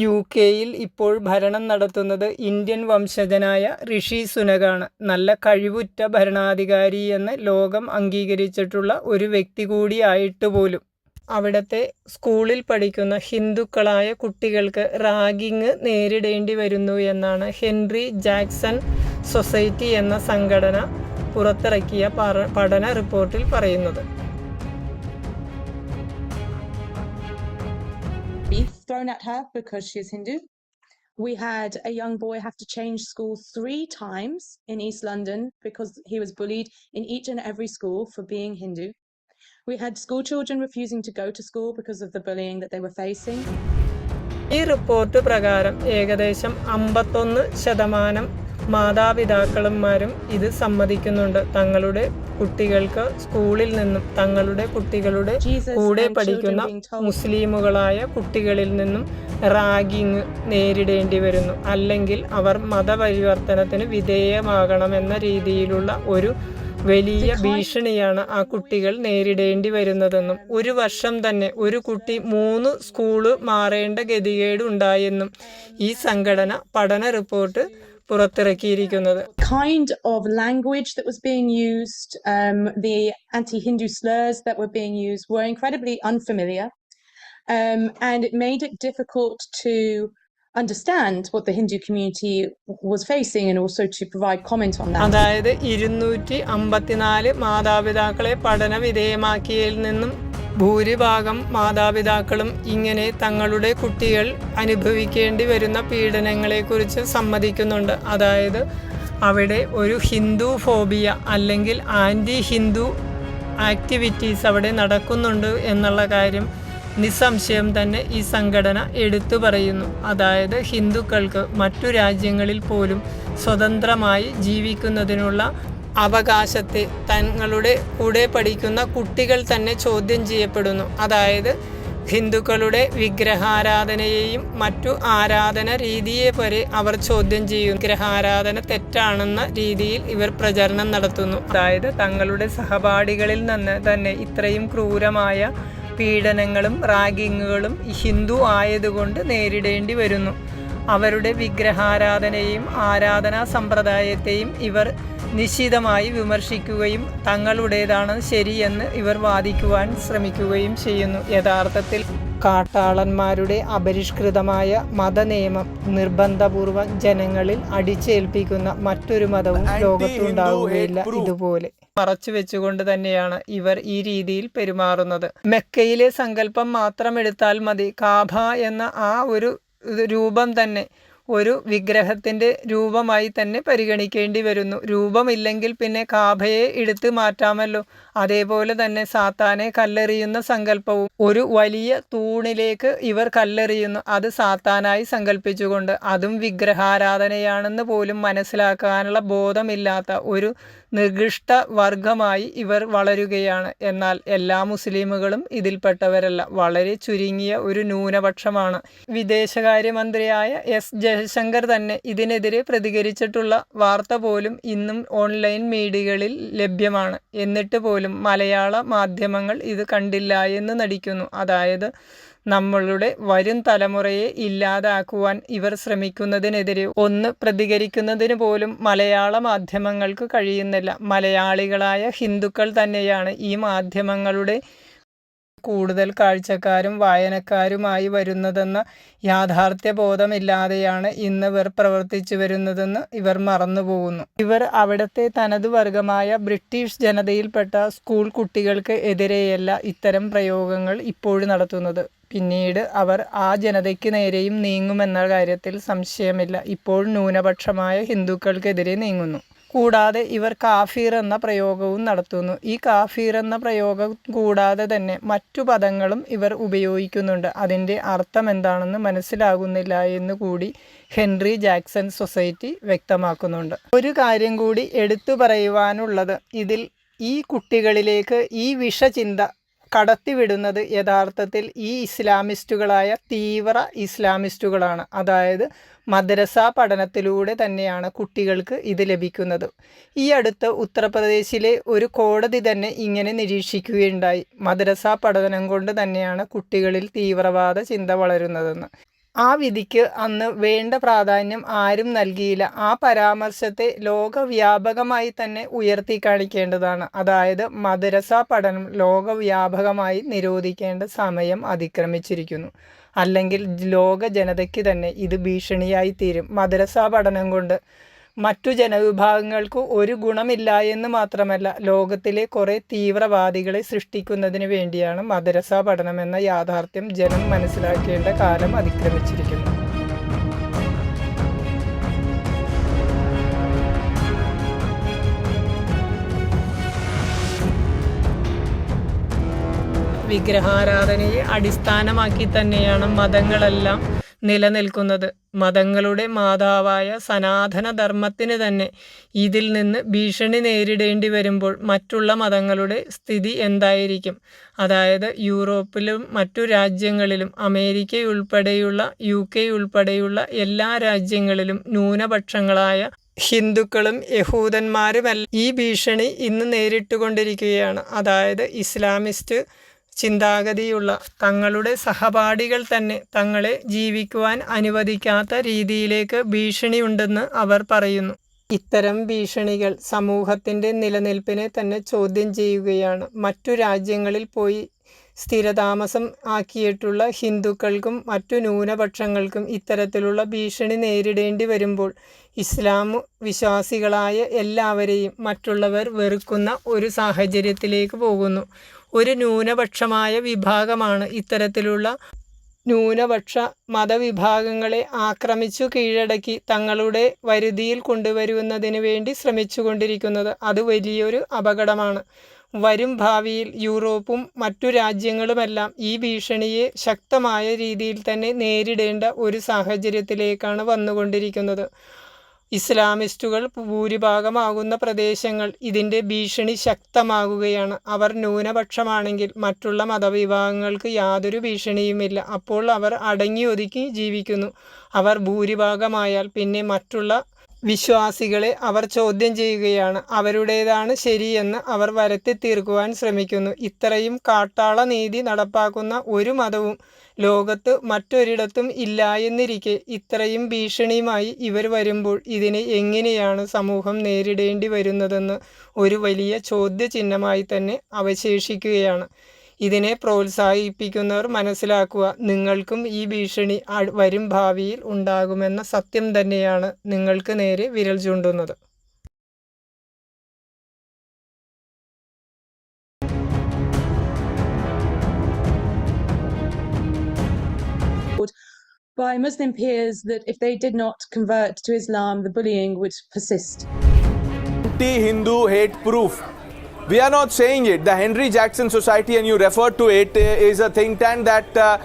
U കെയിൽ ഇപ്പോൾ ഭരണം നടത്തുന്നത് ഇന്ത്യൻ വംശജനായ ഋഷി സുനകാണ്. നല്ല കഴിവുറ്റ ഭരണാധികാരി എന്ന് ലോകം അംഗീകരിച്ചിട്ടുള്ള ഒരു വ്യക്തി കൂടിയായിട്ട് പോലും. അവിടുത്തെ സ്കൂളിൽ പഠിക്കുന്ന ഹിന്ദുക്കളായ കുട്ടികൾക്ക് റാഗിങ് നേരിടേണ്ടി വരുന്നു എന്നാണ് ഹെൻറി ജാക്സൺ സൊസൈറ്റി എന്ന സംഘടന പുറത്തിറക്കിയ പഠന റിപ്പോർട്ടിൽ പറയുന്നത്. thrown at her because she's Hindu. We had a young boy have to change school three times in East London because he was bullied in each and every school for being Hindu. We had school children refusing to go to school because of the bullying that they were facing. ഈ report പ്രകാരം ഏകദേശം അമ്പത്തൊന്ന് ശതമാനം മാതാപിതാക്കളുമാരും ഇത് സമ്മതിക്കുന്നുണ്ട്. തങ്ങളുടെ കുട്ടികൾക്ക് സ്കൂളിൽ നിന്നും തങ്ങളുടെ കുട്ടികളുടെ കൂടെ പഠിക്കുന്ന മുസ്ലിമുകളായ കുട്ടികളിൽ നിന്നും റാഗിങ് നേരിടേണ്ടി വരുന്നു. അല്ലെങ്കിൽ അവർ മതപരിവർത്തനത്തിന് വിധേയമാകണമെന്ന രീതിയിലുള്ള ഒരു വലിയ ഭീഷണിയാണ് ആ കുട്ടികൾ നേരിടേണ്ടി വരുന്നതെന്നും ഒരു വർഷം തന്നെ ഒരു കുട്ടി മൂന്ന് സ്കൂൾ മാറേണ്ട ഗതികേട് ഉണ്ടായെന്നും ഈ സംഘടന പഠന റിപ്പോർട്ട് പുറത്തിറക്കിയിരിക്കുന്നത് kind of language that was being used, um, the anti-Hindu slurs that were being used were incredibly unfamiliar, um, and it made it difficult to understand what the Hindu community was facing and also to provide comment on that. അതായത് ഇരുന്നൂറ്റി അമ്പത്തിനാല് മാതാപിതാക്കളെ പഠന വിധേയമാക്കിയതിൽ നിന്നും ഭൂരിഭാഗം മാതാപിതാക്കളും ഇങ്ങനെ തങ്ങളുടെ കുട്ടികൾ അനുഭവിക്കേണ്ടി വരുന്ന പീഡനങ്ങളെക്കുറിച്ച് സമ്മതിക്കുന്നുണ്ട്. അതായത് അവിടെ ഒരു ഹിന്ദു ഫോബിയ അല്ലെങ്കിൽ ആന്റി ഹിന്ദു ആക്ടിവിറ്റീസ് അവിടെ നടക്കുന്നുണ്ട് എന്നുള്ള കാര്യം നിസ്സംശയം തന്നെ ഈ സംഘടന എടുത്തു പറയുന്നു. അതായത് ഹിന്ദുക്കൾക്ക് മറ്റു രാജ്യങ്ങളിൽ പോലും സ്വതന്ത്രമായി ജീവിക്കുന്നതിനുള്ള അവകാശത്തെ തങ്ങളുടെ കൂടെ പഠിക്കുന്ന കുട്ടികൾ തന്നെ ചോദ്യം ചെയ്യപ്പെടുന്നു. അതായത് ഹിന്ദുക്കളുടെ വിഗ്രഹാരാധനയെയും മറ്റു ആരാധന രീതിയെ വരെ അവർ ചോദ്യം ചെയ്യും വിഗ്രഹാരാധന തെറ്റാണെന്ന രീതിയിൽ ഇവർ പ്രചരണം നടത്തുന്നു. അതായത് തങ്ങളുടെ സഹപാഠികളിൽ നിന്ന് തന്നെ ഇത്രയും ക്രൂരമായ പീഡനങ്ങളും റാഗിങ്ങുകളും ഹിന്ദു ആയതുകൊണ്ട് നേരിടേണ്ടി വരുന്നു. അവരുടെ വിഗ്രഹാരാധനയെയും ആരാധനാ സമ്പ്രദായത്തെയും ഇവർ നിശിതമായി വിമർശിക്കുകയും തങ്ങളുടേതാണ് ശരിയെന്ന് ഇവർ വാദിക്കുവാൻ ശ്രമിക്കുകയും ചെയ്യുന്നു. യഥാർത്ഥത്തിൽ കാട്ടാളന്മാരുടെ അപരിഷ്കൃതമായ മതനിയമം നിർബന്ധപൂർവം ജനങ്ങളിൽ അടിച്ചേൽപ്പിക്കുന്ന മറ്റൊരു മതവും ലോകത്തുണ്ടാവുകയില്ല ഇതുപോലെ. മറച്ചു വെച്ചുകൊണ്ട് തന്നെയാണ് ഇവർ ഈ രീതിയിൽ പെരുമാറുന്നത്. മെക്കയിലെ സങ്കല്പം മാത്രം എടുത്താൽ മതി. കാഭ എന്ന ആ ഒരു രൂപം തന്നെ ഒരു വിഗ്രഹത്തിന്റെ രൂപമായി തന്നെ പരിഗണിക്കേണ്ടി വരുന്നു. രൂപമില്ലെങ്കിൽ പിന്നെ കാഭയെ എടുത്തു മാറ്റാമല്ലോ. അതേപോലെ തന്നെ സാത്താനെ കല്ലെറിയുന്ന സങ്കല്പവും ഒരു വലിയ തൂണിലേക്ക് ഇവർ കല്ലെറിയുന്നു. അത് സാത്താനായി സങ്കല്പിച്ചുകൊണ്ട് അതും വിഗ്രഹാരാധനയാണെന്ന് പോലും മനസ്സിലാക്കാനുള്ള ബോധമില്ലാത്ത ഒരു നികൃഷ്ട വർഗമായി ഇവർ വളരുകയാണ്. എന്നാൽ എല്ലാ മുസ്ലിമുകളും ഇതിൽപ്പെട്ടവരല്ല. വളരെ ചുരുങ്ങിയ ഒരു ന്യൂനപക്ഷമാണ്. വിദേശകാര്യമന്ത്രിയായ എസ് ജയശങ്കർ തന്നെ ഇതിനെതിരെ പ്രതികരിച്ചിട്ടുള്ള വാർത്ത പോലും ഇന്നും ഓൺലൈൻ മീഡിയകളിൽ ലഭ്യമാണ്. എന്നിട്ട് പോലും മലയാള മാധ്യമങ്ങൾ ഇത് കണ്ടില്ല എന്ന് നടിക്കുന്നു. അതായത് നമ്മളുടെ വരും തലമുറയെ ഇല്ലാതാക്കുവാൻ ഇവർ ശ്രമിക്കുന്നതിനെതിരെ ഒന്ന് പ്രതികരിക്കുന്നതിന് പോലും മലയാള മാധ്യമങ്ങൾക്ക് കഴിയുന്നില്ല. മലയാളികളായ ഹിന്ദുക്കൾ തന്നെയാണ് ഈ മാധ്യമങ്ങളുടെ കൂടുതൽ കാഴ്ചക്കാരും വായനക്കാരുമായി വരുന്നതെന്ന യാഥാർത്ഥ്യ ബോധമില്ലാതെയാണ് ഇന്ന് ഇവർ പ്രവർത്തിച്ചു വരുന്നതെന്ന് ഇവർ മറന്നുപോകുന്നു. ഇവർ അവിടുത്തെ തനതു വർഗമായ ബ്രിട്ടീഷ് ജനതയിൽപ്പെട്ട സ്കൂൾ കുട്ടികൾക്ക് എതിരെയല്ല ഇത്തരം പ്രയോഗങ്ങൾ ഇപ്പോഴും നടത്തുന്നത്. പിന്നീട് അവർ ആ ജനതയ്ക്ക് നേരെയും നീങ്ങുമെന്ന കാര്യത്തിൽ സംശയമില്ല. ഇപ്പോൾ ന്യൂനപക്ഷമായ ഹിന്ദുക്കൾക്കെതിരെ നീങ്ങുന്നു. കൂടാതെ ഇവർ കാഫീർ എന്ന പ്രയോഗവും നടത്തുന്നു. ഈ കാഫീർ എന്ന പ്രയോഗം കൂടാതെ തന്നെ മറ്റു പദങ്ങളും ഇവർ ഉപയോഗിക്കുന്നുണ്ട്. അതിന്റെ അർത്ഥം എന്താണെന്ന് മനസ്സിലാകുന്നില്ല എന്ന് കൂടി ഹെൻറി ജാക്സൺ സൊസൈറ്റി വ്യക്തമാക്കുന്നുണ്ട്. ഒരു കാര്യം കൂടി എടുത്തു പറയുവാനുള്ളത് ഇതിൽ ഈ കുട്ടികളിലേക്ക് ഈ വിഷചിന്ത കടത്തിവിടുന്നത് യഥാർത്ഥത്തിൽ ഈ ഇസ്ലാമിസ്റ്റുകളായ തീവ്ര ഇസ്ലാമിസ്റ്റുകളാണ്. അതായത് മദ്രസ പഠനത്തിലൂടെ തന്നെയാണ് കുട്ടികൾക്ക് ഇത് ലഭിക്കുന്നത്. ഈ അടുത്ത് ഉത്തർപ്രദേശിലെ ഒരു കോടതി തന്നെ ഇങ്ങനെ നിരീക്ഷിക്കുകയുണ്ടായി. മദ്രസ പഠനം കൊണ്ട് തന്നെയാണ് കുട്ടികളിൽ തീവ്രവാദ ചിന്ത വളരുന്നതെന്ന്. ആ വിധിക്ക് അന്ന് വേണ്ട പ്രാധാന്യം ആരും നൽകിയില്ല. ആ പരാമർശത്തെ ലോകവ്യാപകമായി തന്നെ ഉയർത്തി കാണിക്കേണ്ടതാണ്. അതായത് മദ്രസ പഠനം ലോകവ്യാപകമായി നിരോധിക്കേണ്ട സമയം അതിക്രമിച്ചിരിക്കുന്നു. അല്ലെങ്കിൽ ലോക ജനതയ്ക്ക് തന്നെ ഇത് ഭീഷണിയായി തീരും. മദ്രസ പഠനം കൊണ്ട് മറ്റു ജനവിഭാഗങ്ങൾക്ക് ഒരു ഗുണമില്ല എന്ന് മാത്രമല്ല ലോകത്തിലെ കുറേ തീവ്രവാദികളെ സൃഷ്ടിക്കുന്നതിന് വേണ്ടിയാണ് മദ്രസ പഠനമെന്ന യാഥാർത്ഥ്യം ജനം മനസ്സിലാക്കേണ്ട കാലം അതിക്രമിച്ചിരിക്കുന്നു. വിഗ്രഹാരാധനയെ അടിസ്ഥാനമാക്കി തന്നെയാണ് മതങ്ങളെല്ലാം നിലനിൽക്കുന്നത്. മതങ്ങളുടെ മാതാവായ സനാതനധർമ്മത്തിന് തന്നെ ഇതിൽ നിന്ന് ഭീഷണി നേരിടേണ്ടി വരുമ്പോൾ മറ്റുള്ള മതങ്ങളുടെ സ്ഥിതി എന്തായിരിക്കും? അതായത് യൂറോപ്പിലും മറ്റു രാജ്യങ്ങളിലും അമേരിക്കയുൾപ്പെടെയുള്ള യു കെ ഉൾപ്പെടെയുള്ള എല്ലാ രാജ്യങ്ങളിലും ന്യൂനപക്ഷങ്ങളായ ഹിന്ദുക്കളും യഹൂദന്മാരുമല്ല ഈ ഭീഷണി ഇന്ന് നേരിട്ടുകൊണ്ടിരിക്കുകയാണ്. അതായത് ഇസ്ലാമിസ്റ്റ് ചിന്താഗതിയുള്ള തങ്ങളുടെ സഹപാഠികൾ തന്നെ തങ്ങളെ ജീവിക്കുവാൻ അനുവദിക്കാത്ത രീതിയിലേക്ക് ഭീഷണിയുണ്ടെന്ന് അവർ പറയുന്നു. ഇത്തരം ഭീഷണികൾ സമൂഹത്തിന്റെ നിലനിൽപ്പിനെ തന്നെ ചോദ്യം ചെയ്യുകയാണ്. മറ്റു രാജ്യങ്ങളിൽ പോയി സ്ഥിരതാമസം ആക്കിയിട്ടുള്ള ഹിന്ദുക്കൾക്കും മറ്റു ന്യൂനപക്ഷങ്ങൾക്കും ഇത്തരത്തിലുള്ള ഭീഷണി നേരിടേണ്ടി വരുമ്പോൾ ഇസ്ലാം വിശ്വാസികളായ എല്ലാവരെയും മറ്റുള്ളവർ വെറുക്കുന്ന ഒരു സാഹചര്യത്തിലേക്ക് പോകുന്നു. ഒരു ന്യൂനപക്ഷമായ വിഭാഗമാണ് ഇത്തരത്തിലുള്ള ന്യൂനപക്ഷ മതവിഭാഗങ്ങളെ ആക്രമിച്ചു കീഴടക്കി തങ്ങളുടെ വരുതിയിൽ കൊണ്ടുവരുന്നതിന് വേണ്ടി ശ്രമിച്ചുകൊണ്ടിരിക്കുന്നത്. അത് വലിയൊരു അപകടമാണ്. വരും ഭാവിയിൽ യൂറോപ്പും മറ്റു രാജ്യങ്ങളുമെല്ലാം ഈ ഭീഷണിയെ ശക്തമായ രീതിയിൽ തന്നെ നേരിടേണ്ട ഒരു സാഹചര്യത്തിലേക്കാണ് വന്നുകൊണ്ടിരിക്കുന്നത്. ഇസ്ലാമിസ്റ്റുകൾ ഭൂരിഭാഗമാകുന്ന പ്രദേശങ്ങൾ ഇതിന്റെ ഭീഷണി ശക്തമാകുകയാണ്. അവർ ന്യൂനപക്ഷമാണെങ്കിൽ മറ്റുള്ള മതവിഭാഗങ്ങൾക്ക് യാതൊരു ഭീഷണിയുമില്ല. അപ്പോൾ അവർ അടങ്ങി ഒതുക്കി ജീവിക്കുന്നു. അവർ ഭൂരിഭാഗമായാൽ പിന്നെ മറ്റുള്ള വിശ്വാസികളെ അവർ ചോദ്യം ചെയ്യുകയാണ്. അവരുടേതാണ് ശരിയെന്ന് അവർ വരത്തി തീർക്കുവാൻ ശ്രമിക്കുന്നു. ഇത്രയും കാട്ടാള നീതി നടപ്പാക്കുന്ന ഒരു മതവും ലോകത്ത് മറ്റൊരിടത്തും ഇല്ല എന്നിരിക്കെ ഇത്രയും ഭീഷണിയുമായി ഇവർ വരുമ്പോൾ ഇതിനെ എങ്ങനെയാണ് സമൂഹം നേരിടേണ്ടി വരുന്നതെന്ന് ഒരു വലിയ ചോദ്യചിഹ്നമായി തന്നെ അവശേഷിക്കുകയാണ്. ഇതിനെ പ്രോത്സാഹിപ്പിക്കുന്നവർ മനസ്സിലാക്കുക നിങ്ങൾക്കും ഈ ഭീഷണി വരും ഭാവിയിൽ ഉണ്ടാകുമെന്ന സത്യം തന്നെയാണ് നിങ്ങൾക്ക് നേരെ വിരൽ ചൂണ്ടുന്നത് by Muslim peers that if they did not convert to Islam, the bullying would persist. anti-Hindu hate proof. We are not saying it. The Henry Jackson Society, and you referred to it, uh, a think tank that uh,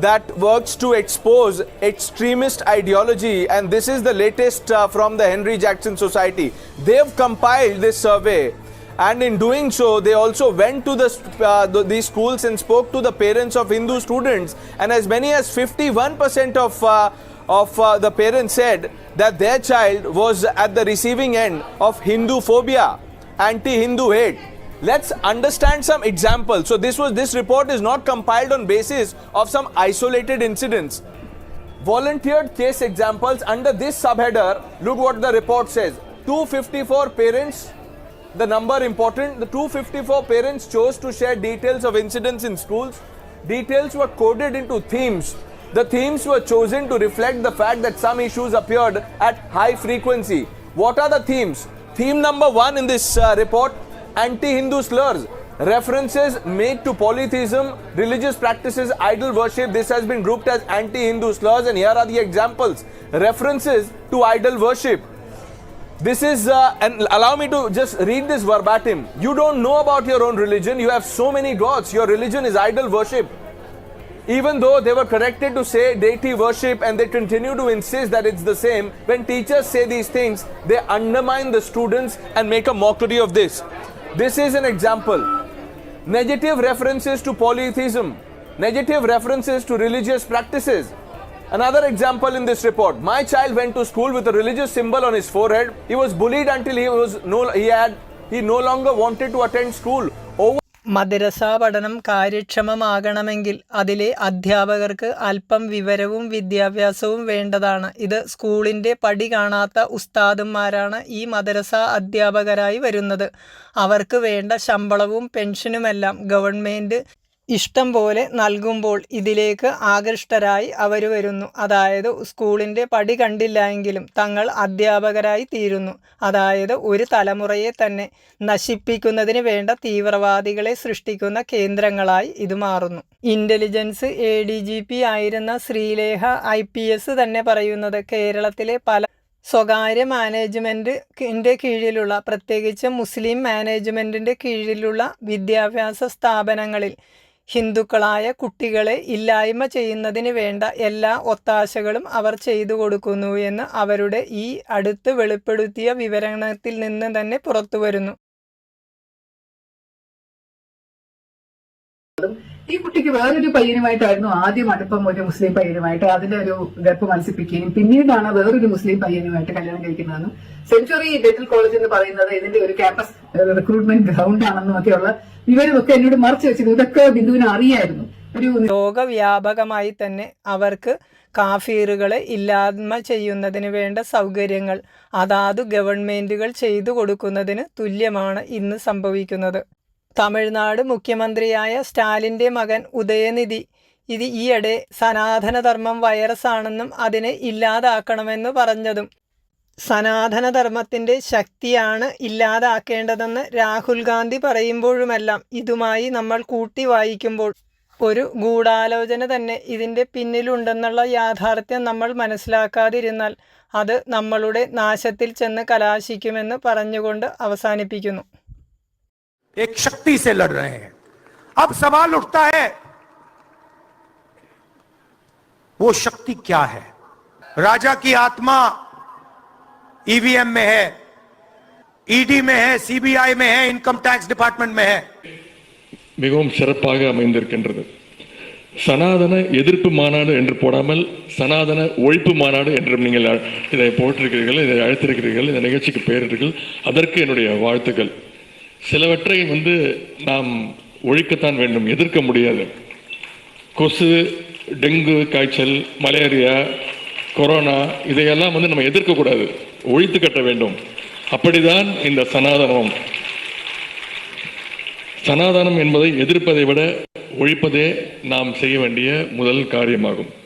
that works to expose extremist ideology. And this is the latest uh, from the Henry Jackson Society. They've compiled this survey, and in doing so, they also went to the, uh, the these schools and spoke to the parents of Hindu students. And as many as 51% of uh, of uh, the parents said that their child was at the receiving end of Hindu phobia, anti-Hindu hate. Let's understand some examples. So this was this report is not compiled on basis of some isolated incidents. Volunteered case examples under this subheader. Look what the report says. 254 parents. The number important. The 254 parents chose to share details of incidents in schools. Details were coded into themes. The themes were chosen to reflect the fact that some issues appeared at high frequency. What are the themes? Theme number one in this uh, report anti Hindu slurs. References made to polytheism, religious practices, idol worship. This has been grouped as anti Hindu slurs, and here are the examples. References to idol worship. This is, uh, and allow me to just read this verbatim. You don't know about your own religion, you have so many gods. Your religion is idol worship. Even though they were corrected to say deity worship and they continue to insist that it's the same, when teachers say these things, they undermine the students and make a mockery of this. This is an example. Negative references to polytheism, negative references to religious practices. Another example in this report. My child went to school with a religious symbol on his forehead. He was bullied until he was no he had he no longer wanted to attend school. മദ്രസ പഠനം കാര്യക്ഷമമാകണമെങ്കിൽ അതിലെ അധ്യാപകർക്ക് അല്പം വിവരവും വിദ്യാഭ്യാസവും വേണ്ടതാണ്. ഇത് സ്കൂളിന്റെ പടി കാണാത്ത ഉസ്താദന്മാരാണ് ഈ മദ്രസ അധ്യാപകരായി വരുന്നത്. അവർക്ക് വേണ്ട ശമ്പളവും പെൻഷനുമെല്ലാം ഗവൺമെന്റ് ഇഷ്ടം പോലെ നൽകുമ്പോൾ ഇതിലേക്ക് ആകൃഷ്ടരായി അവർ വരുന്നു. അതായത് സ്കൂളിന്റെ പടി കണ്ടില്ല എങ്കിലും തങ്ങൾ അധ്യാപകരായി തീരുന്നു. അതായത് ഒരു തലമുറയെ തന്നെ നശിപ്പിക്കുന്നതിന് വേണ്ട തീവ്രവാദികളെ സൃഷ്ടിക്കുന്ന കേന്ദ്രങ്ങളായി ഇത് മാറുന്നു. Intelligence A D G P ആയിരുന്ന ശ്രീലേഖ ഐ പി എസ് തന്നെ പറയുന്നത് കേരളത്തിലെ പല സ്വകാര്യ മാനേജ്മെന്റിന്റെ കീഴിലുള്ള പ്രത്യേകിച്ച് മുസ്ലിം മാനേജ്മെന്റിന്റെ കീഴിലുള്ള വിദ്യാഭ്യാസ സ്ഥാപനങ്ങളിൽ ഹിന്ദുക്കളായ കുട്ടികളെ ഇല്ലായ്മ ചെയ്യുന്നതിന് വേണ്ട എല്ലാ ഒത്താശകളും അവർ ചെയ്തു കൊടുക്കുന്നു എന്ന് അവരുടെ ഈ അടുത്ത് വെളിപ്പെടുത്തിയ വിവരണത്തിൽ നിന്ന് തന്നെ പുറത്തു വരുന്നു ഈ കുട്ടിക്ക് വേറൊരു പയ്യനുമായിട്ടായിരുന്നു ആദ്യം അടുപ്പം ഒരു മുസ്ലിം പയ്യനുമായിട്ട് അതിന്റെ ഒരു ഗർഭം മത്സിപ്പിക്കുകയും പിന്നീടാണ് വേറൊരു മുസ്ലിം പയ്യനുമായിട്ട് കല്യാണം കഴിക്കുന്നതെന്നും സെഞ്ചുറി ഡെന്റൽ കോളേജ് എന്ന് പറയുന്നത് ഇതിന്റെ ഒരു ക്യാമ്പസ് റിക്രൂട്ട്മെന്റ് ഗ്രൗണ്ട് ആണെന്നും ഒക്കെയുള്ള വിവരമൊക്കെ എന്നോട് മറച്ചു വെച്ചിരുന്നു. ഇതൊക്കെ ബിന്ദുവിന് അറിയായിരുന്നു. ഒരു ലോകവ്യാപകമായി തന്നെ അവർക്ക് കാഫീറുകളെ ഇല്ലായ്മ ചെയ്യുന്നതിന് വേണ്ട സൗകര്യങ്ങൾ അതാതു ഗവൺമെന്റുകൾ ചെയ്തു കൊടുക്കുന്നതിന് തുല്യമാണ് ഇന്ന് സംഭവിക്കുന്നത്. തമിഴ്നാട് മുഖ്യമന്ത്രിയായ സ്റ്റാലിന്റെ മകൻ ഉദയനിധി. ഇത് ഈയിടെ സനാതനധർമ്മം വൈറസാണെന്നും അതിനെ ഇല്ലാതാക്കണമെന്ന് പറഞ്ഞതും. സനാതനധർമ്മത്തിന്റെ ശക്തിയാണ് ഇല്ലാതാക്കേണ്ടതെന്ന് രാഹുൽ ഗാന്ധി പറയുമ്പോഴുമെല്ലാം ഇതുമായി നമ്മൾ കൂട്ടി വായിക്കുമ്പോൾ ഒരു ഗൂഢാലോചന തന്നെ ഇതിന്റെ പിന്നിലുണ്ടെന്നുള്ള യാഥാർത്ഥ്യം നമ്മൾ മനസ്സിലാക്കാതിരുന്നാൽ അത് നമ്മളുടെ നാശത്തിൽ ചെന്ന് കലാശിക്കുമെന്ന് പറഞ്ഞുകൊണ്ട് അവസാനിപ്പിക്കുന്നു. एक शक्ति से लड़ रहे हैं अब सवाल उठता है वो शक्ति क्या है राजा की आत्मा ईवीएम में है ईडी में है सीबीआई में है इनकम टैक्स डिपार्टमेंट में है மிகவும் சிறப்பாக அமைந்திருக்கின்றது சனாதன எதிர்ப்பு மாநாடு என்று போடாமல் சனாதன ஒழிப்பு மாநாடு என்றும் நீங்கள் அ- இதை போட்டிருக்கிறீர்கள் இதை அழைத்திருக்கிறீர்கள் இந்த நிகழ்ச்சிக்கு பெயரிட்டீர்கள் அதற்கு என்னுடைய வாழ்த்துக்கள் சிலவற்றை வந்து நாம் ஒழிக்கத்தான் வேண்டும் எதிர்க்க முடியாது. கொசு டெங்கு காய்ச்சல் மலேரியா கொரோனா இதையெல்லாம் வந்து நம்ம எதிர்க்கக்கூடாது ஒழித்து கட்ட வேண்டும். அப்படிதான் இந்த சனாதனம். சனாதனம் என்பதை எதிர்ப்பதை விட ஒழிப்பதே நாம் செய்ய வேண்டிய முதல் காரியமாகும்.